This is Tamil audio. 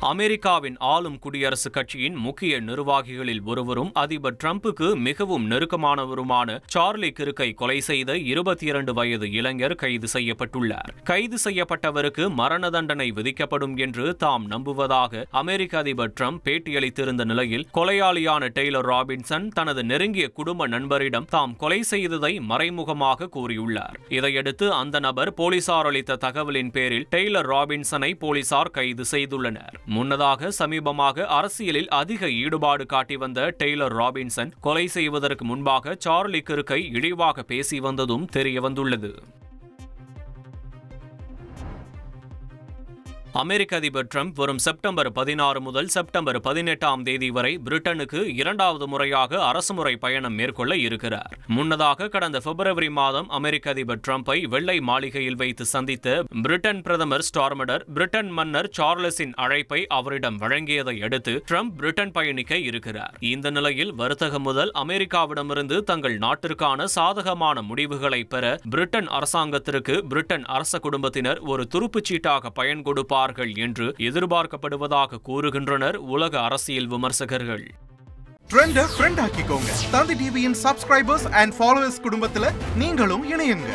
அமெரிக்காவின் ஆளும் குடியரசுக் கட்சியின் முக்கிய நிர்வாகிகளில் ஒருவரும் அதிபர் டிரம்புக்கு மிகவும் நெருக்கமானவருமான சார்லி கிருக்கை கொலை செய்த இருபத்தி இரண்டு வயது இளைஞர் கைது செய்யப்பட்டுள்ளார். கைது செய்யப்பட்டவருக்கு மரண தண்டனை விதிக்கப்படும் என்று தாம் நம்புவதாக அமெரிக்க அதிபர் டிரம்ப் பேட்டியளித்திருந்த நிலையில் கொலையாளியான டெய்லர் ராபின்சன் தனது நெருங்கிய குடும்ப நண்பரிடம் தாம் கொலை செய்ததை மறைமுகமாக கூறியுள்ளார். இதையடுத்து அந்த நபர் போலீசார் அளித்த தகவலின் பேரில் டெய்லர் ராபின்சனை போலீசார் கைது செய்துள்ளனர். முன்னதாக சமீபமாக அரசியலில் அதிக ஈடுபாடு காட்டி வந்த டெய்லர் ராபின்சன் கொலை செய்வதற்கு முன்பாக சார்லி கிருக்கை இழிவாக பேசி வந்ததும் தெரியவந்துள்ளது அமெரிக்க அதிபர் ட்ரம்ப் வரும் செப்டம்பர் பதினாறு முதல் செப்டம்பர் பதினெட்டாம் தேதி வரை பிரிட்டனுக்கு இரண்டாவது முறையாக அரசுமுறை பயணம் மேற்கொள்ள இருக்கிறார். முன்னதாக கடந்த பிப்ரவரி மாதம் அமெரிக்க அதிபர் டிரம்பை வெள்ளை மாளிகையில் வைத்து சந்தித்த பிரிட்டன் பிரதமர் ஸ்டார்மடர் பிரிட்டன் மன்னர் சார்லஸின் அழைப்பை அவரிடம் வழங்கியதை அடுத்து ட்ரம்ப் பிரிட்டன் பயணிக்க இருக்கிறார். இந்த நிலையில் வர்த்தகம் முதல் அமெரிக்காவிடமிருந்து தங்கள் நாட்டிற்கான சாதகமான முடிவுகளை பெற பிரிட்டன் அரசாங்கத்திற்கு பிரிட்டன் அரச குடும்பத்தினர் ஒரு துருப்புச் சீட்டாக பயன் செய்வார்கள் என்று எதிர்பார்க்கப்படுவதாக கூறுகின்றனர் உலக அரசியல் விமர்சகர்கள். ட்ரெண்ட ஃப்ரெண்ட் ஆக்கிக்கோங்க. தந்தி டிவியின் சப்ஸ்கிரைபர்ஸ் அண்ட் ஃபாலோவர்ஸ் குடும்பத்தில் நீங்களும் இணையுங்க.